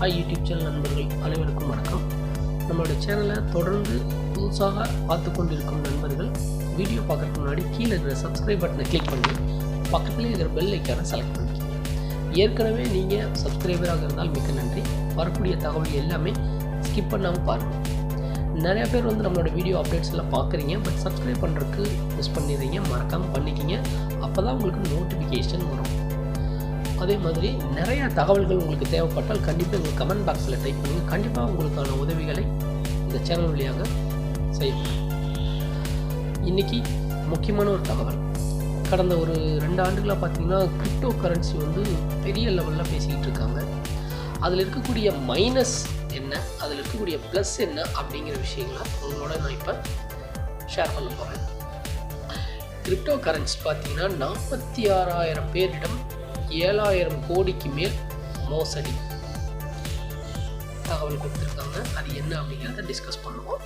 Hi YouTube channel நண்பர்கள் அனைவருக்கும் வணக்கம். நம்மளோட சேனலை தொடர்ந்து புதுசாக பார்த்து கொண்டிருக்கும் நண்பர்கள் வீடியோ பார்க்குறதுக்கு முன்னாடி கீழே இருக்கிற சப்ஸ்கிரைப் பட்டனை கிளிக் பண்ணி பக்கத்துலேயே இருக்கிற பெல் ஐக்கானை செலக்ட் பண்ணிக்கோங்க. ஏற்கனவே நீங்கள் சப்ஸ்கிரைபராக இருந்தால் மிக்க நன்றி. வரக்கூடிய தகவல் எல்லாமே ஸ்கிப் பண்ணாமல் பாருங்கள் நிறையா பேர் வந்து நம்மளோட வீடியோ அப்டேட்ஸ் எல்லாம் பார்க்குறீங்க பட் சப்ஸ்கிரைப் பண்ணுறதுக்கு மிஸ் பண்ணிடுறீங்க மறக்காமல் பண்ணிக்கிங்க. அப்போ தான் உங்களுக்கு நோட்டிஃபிகேஷன் வரும். அதே மாதிரி நிறைய தகவல்கள் உங்களுக்கு தேவைப்பட்டால் கண்டிப்பாக எங்கள் கமெண்ட் பாக்ஸில் டைப் பண்ணுங்கள் கண்டிப்பாக உங்களுக்கான உதவிகளை இந்த சேனல் வழியாக செய்யப்படும் இன்றைக்கி முக்கியமான ஒரு தகவல். கடந்த ஒரு ரெண்டு ஆண்டுகளாக பார்த்தீங்கன்னா கிரிப்டோ கரன்சி வந்து பெரிய லெவலில் பேசிக்கிட்டு இருக்காங்க. அதில் இருக்கக்கூடிய மைனஸ் என்ன? அதில் இருக்கக்கூடிய ப்ளஸ் என்ன? அப்படிங்கிற விஷயங்களை உங்களோட நான் இப்போ ஷேர் பண்ண போகிறேன் கிரிப்டோ கரன்சி பார்த்தீங்கன்னா நாற்பத்தி ஆறாயிரம் பேரிடம் ஏழாயிரம் கோடிக்கு மேல் மோசடி. தகவல் கொடுத்துருக்காங்க. அது என்ன அப்படிங்கிறத டிஸ்கஸ் பண்ணுவோம்.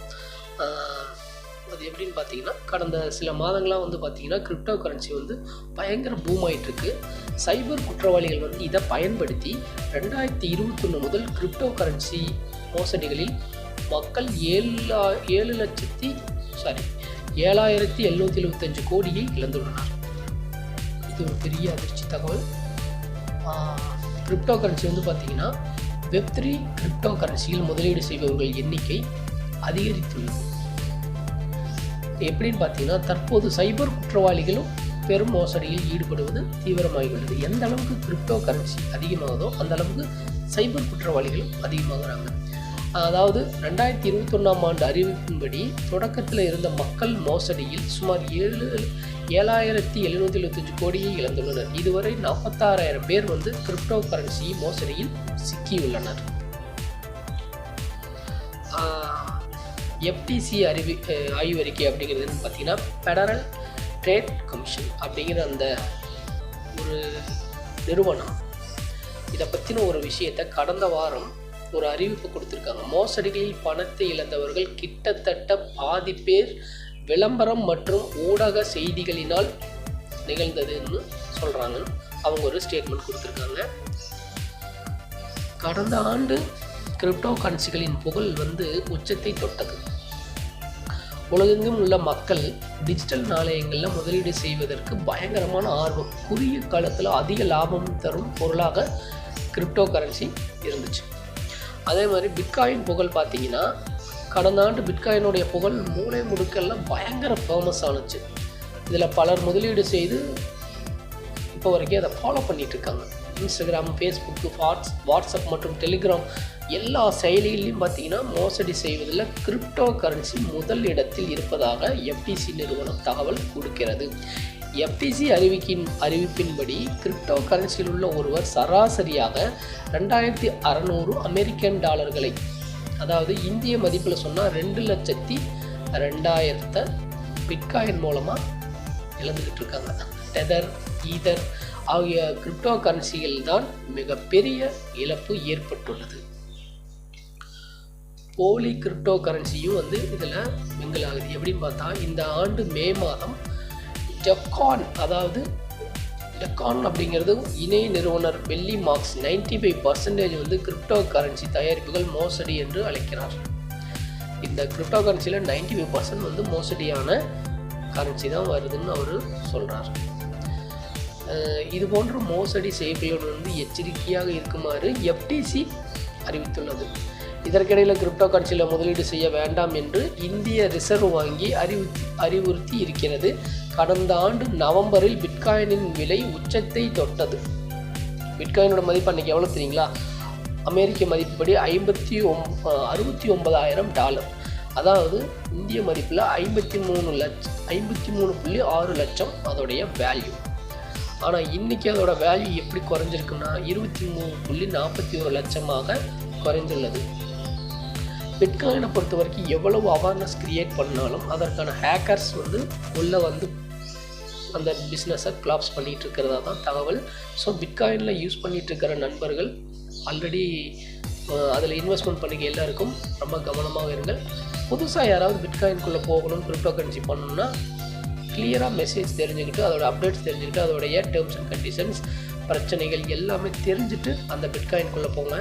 அது எப்படின்னு பார்த்தீங்கன்னா கடந்த சில மாதங்களாக வந்து பார்த்தீங்கன்னா கிரிப்டோ கரன்சி வந்து பயங்கர பூம் ஆகிட்டுருக்கு சைபர் குற்றவாளிகள் வந்து இதை பயன்படுத்தி ரெண்டாயிரத்தி இருபத்தொன்று முதல் கிரிப்டோ கரன்சி மோசடிகளில் மக்கள் ஏழு ஏழு லட்சத்தி சாரி ஏழாயிரத்தி எழுநூற்றி எழுபத்தஞ்சு கோடியை இழந்துள்ளனர். இது ஒரு பெரிய அதிர்ச்சி தகவல். கிரிப்டோ கரன்சி வந்து பார்த்தீங்கன்னா வெப் த்ரீ கிரிப்டோ கரன்சியில் முதலீடு செய்பவர்கள் எண்ணிக்கை அதிகரித்துள்ளது. எப்படின்னு பார்த்தீங்கன்னா தற்போது சைபர் குற்றவாளிகளும் பெரும் மோசடியில் ஈடுபடுவது தீவிரமாகியுள்ளது. எந்த அளவுக்கு கிரிப்டோ கரன்சி அதிகமாகுதோ அந்த அளவுக்கு சைபர் குற்றவாளிகளும் அதிகமாகிறாங்க. அதாவது ரெண்டாயிரத்தி இருபத்தொன்னாம் ஆண்டு அறிவிப்பின்படி தொடக்கத்தில் இருந்த மக்கள் மோசடியில் சுமார் ஏழு ஏழாயிரத்தி எழுநூற்றி எழுபத்தஞ்சு கோடியை இழந்துள்ளனர். இதுவரை நாற்பத்தாறாயிரம் பேர் வந்து கிரிப்டோ கரன்சி மோசடியில் சிக்கியுள்ளனர். எஃப்டிசி அறிவி ஆய்வறிக்கை அப்படிங்கிறது பார்த்தீங்கன்னா ஃபெடரல் ட்ரேட் கமிஷன் அப்படிங்கிற அந்த ஒரு நிறுவனம். இதை பற்றின ஒரு விஷயத்தை கடந்த வாரம் ஒரு அறிவிப்பு கொடுத்துருக்காங்க. மோசடிகளில் பணத்தை இழந்தவர்கள் கிட்டத்தட்ட பாதி பேர் விளம்பரம் மற்றும் ஊடக செய்திகளினால் நிகழ்ந்ததுன்னு சொல்கிறாங்க அவங்க ஒரு ஸ்டேட்மெண்ட் கொடுத்துருக்காங்க. கடந்த ஆண்டு கிரிப்டோ கரன்சிகளின் புகழ் வந்து உச்சத்தை தொட்டது. உலகெங்கும் உள்ள மக்கள் டிஜிட்டல் நாணயங்களில் முதலீடு செய்வதற்கு பயங்கரமான ஆர்வம். குறுகிய காலத்தில் அதிக லாபம் தரும் பொருளாக கிரிப்டோ கரன்சி இருந்துச்சு. அதே மாதிரி பிட்காயின் புகழ் பார்த்தீங்கன்னா கடந்த ஆண்டு பிட்காயினுடைய புகழ் மூளை முடுக்கெல்லாம் பயங்கர ஃபேமஸ் ஆனுச்சு. இதில் பலர் முதலீடு செய்து இப்போ வரைக்கும் அதை ஃபாலோ பண்ணிகிட்ருக்காங்க இன்ஸ்டாகிராம் ஃபேஸ்புக்கு வாட்ஸ் வாட்ஸ்அப் மற்றும் டெலிகிராம் எல்லா செயலிகளையும் பார்த்தீங்கன்னா மோசடி செய்வதில் கிரிப்டோ கரன்சி முதல் இடத்தில் இருப்பதாக எஃப்டிசி நிறுவனம் தகவல் கொடுக்கிறது. எஃப்டிசி அறிவிக்கின் அறிவிப்பின்படி கிரிப்டோ கரன்சியில் உள்ள ஒருவர் சராசரியாக ரெண்டாயிரத்தி அறநூறு அமெரிக்கன் டாலர்களை அதாவது இந்திய மதிப்பில் சொன்னால் ரெண்டு லட்சத்தி ரெண்டாயிரத்தை பிட்காயின் மூலமாக இழந்துக்கிட்டு இருக்காங்க. டெதர் ஈதர் ஆகிய கிரிப்டோ கரன்சிகள் தான் மிகப்பெரிய இழப்பு ஏற்பட்டுள்ளது. போலி கிரிப்டோ கரன்சியும் வந்து இதில் மிங்கலாகுது ஆகுது. எப்படின்னு பார்த்தா இந்த ஆண்டு மே மாதம் ஜக்கான் அதாவது டெக்கான் அப்படிங்கிறது இணை நிறுவனர் வெள்ளி மார்க்ஸ் நைன்டி ஃபைவ் பர்சன்டேஜ் வந்து கிரிப்டோ கரன்சி தயாரிப்புகள் மோசடி என்று அழைக்கிறார். இந்த கிரிப்டோ கரன்சியில் நைன்டி ஃபைவ் பர்சன்ட் வந்து மோசடியான கரன்சி தான் வருதுன்னு அவர் சொல்கிறார் இது போன்ற மோசடி செய்பவர்கள் வந்து எச்சரிக்கையாக இருக்குமாறு எஃப்டிசி அறிவித்துள்ளது. இதற்கிடையில் கிரிப்டோ கரன்சியில் முதலீடு செய்ய வேண்டாம் என்று இந்திய ரிசர்வ் வங்கி அறிவு அறிவுறுத்தி இருக்கிறது. கடந்த ஆண்டு நவம்பரில் பிட்காயினின் விலை உச்சத்தை தொட்டது. பிட்காயினோட மதிப்பு அன்றைக்கி எவ்வளோ தெரியுங்களா? அமெரிக்க மதிப்புப்படி ஐம்பத்தி ஒம் அறுபத்தி ஒன்பதாயிரம் டாலர். அதாவது இந்திய மதிப்பில் ஐம்பத்தி மூணு லட்சம் ஐம்பத்தி மூணு புள்ளி ஆறு லட்சம் அதோடைய வேல்யூ ஆனால் இன்றைக்கி அதோட வேல்யூ எப்படி குறைஞ்சிருக்குன்னா இருபத்தி மூணு புள்ளி நாற்பத்தி ஒரு லட்சமாக குறைந்துள்ளது பிட்காயினை பொறுத்த வரைக்கும் எவ்வளவு அவேர்னஸ் க்ரியேட் பண்ணாலும் அதற்கான ஹேக்கர்ஸ் வந்து உள்ளே வந்து அந்த பிஸ்னஸை கிளாப்ஸ் பண்ணிகிட்டு இருக்கிறதா தான் தகவல். ஸோ பிட்காயினில் யூஸ் பண்ணிகிட்டு இருக்கிற நண்பர்கள் ஆல்ரெடி அதில் இன்வெஸ்ட்மெண்ட் பண்ணிக்க எல்லாருக்கும் ரொம்ப கவனமாக இருங்கள். புதுசாக யாராவது பிட்காயின்குள்ளே போகணும் கிரிப்டோ கரன்சி பண்ணணும்னா கிளியராக மெசேஜ் தெரிஞ்சுக்கிட்டு அதோட அப்டேட்ஸ் தெரிஞ்சுக்கிட்டு அதோடைய டேர்ம்ஸ் அண்ட் கண்டிஷன்ஸ் பிரச்சனைகள் எல்லாமே தெரிஞ்சுட்டு அந்த பிட்காயின்குள்ளே போங்க.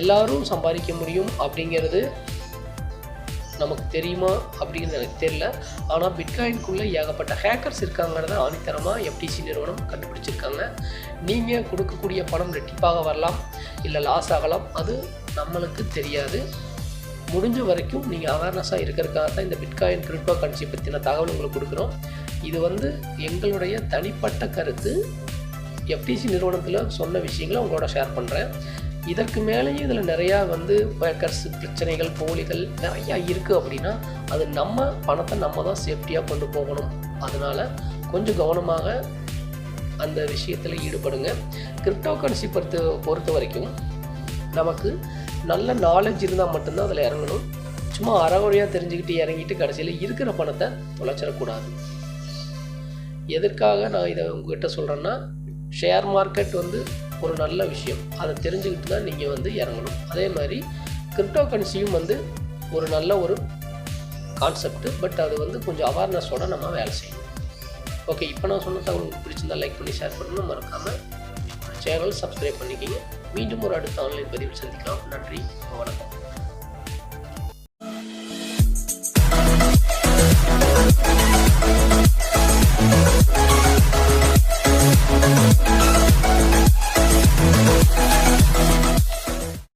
எல்லாரும் சம்பாதிக்க முடியும் அப்படிங்கிறது நமக்கு தெரியுமா அப்படிங்கிறது எனக்கு தெரியல. ஆனால் பிட்காயின்குள்ளே ஏகப்பட்ட ஹேக்கர்ஸ் இருக்காங்கிறத ஆணித்தரமாக எஃப்டிசி நிறுவனம் கண்டுபிடிச்சிருக்காங்க. நீங்கள் கொடுக்கக்கூடிய பணம் ரெட்டிப்பாக வரலாம் இல்லை லாஸ் ஆகலாம் அது நம்மளுக்கு தெரியாது. முடிஞ்ச வரைக்கும் நீங்கள் அவேர்னஸாக இருக்கிறதுக்காக தான் இந்த பிட்காயின் கிரிப்டோ கரன்சி பற்றின தகவல் உங்களுக்கு கொடுக்குறோம். இது வந்து எங்களுடைய தனிப்பட்ட கருத்து. எஃப்டிசி நிறுவனத்தில் சொன்ன விஷயங்களை உங்களோட ஷேர் பண்ணுறேன் இதற்கு மேலேயும் இதில் நிறையா வந்து பேக்கர்ஸ் பிரச்சனைகள் போலிகள் நிறையா இருக்குது அப்படின்னா அது நம்ம பணத்தை நம்ம தான் சேஃப்டியாக கொண்டு போகணும். அதனால் கொஞ்சம் கவனமாக அந்த விஷயத்தில் ஈடுபடுங்க. கிரிப்டோ கரன்சி பொறுத்த பொறுத்த வரைக்கும் நமக்கு நல்ல நாலேஜ் இருந்தால் மட்டும்தான் அதில் இறங்கணும். சும்மா அறகுறையாக தெரிஞ்சுக்கிட்டு இறங்கிட்டு கடைசியில் இருக்கிற பணத்தை தொலைச்சிடக்கூடாது. எதற்காக நான் இதை உங்ககிட்ட சொல்கிறேன்னா ஷேர் மார்க்கெட் வந்து ஒரு நல்ல விஷயம். அதை தெரிஞ்சுக்கிட்டு தான் நீங்கள் வந்து இறங்கணும். அதே மாதிரி கிரிப்டோ கரன்சியும் வந்து ஒரு நல்ல ஒரு கான்செப்ட் பட் அது வந்து கொஞ்சம் அவேர்னஸோட நம்ம வேலை செய்யணும். ஓகே இப்போ நான் சொன்ன தகவல் பிடிச்சிருந்தால் லைக் பண்ணி ஷேர் பண்ணணும் மறக்காமல் சேனல் சப்ஸ்கிரைப் பண்ணிக்கிங்க. மீண்டும் ஒரு அடுத்த ஆன்லைன் பதிவில் சந்திக்கலாம். நன்றி வணக்கம்.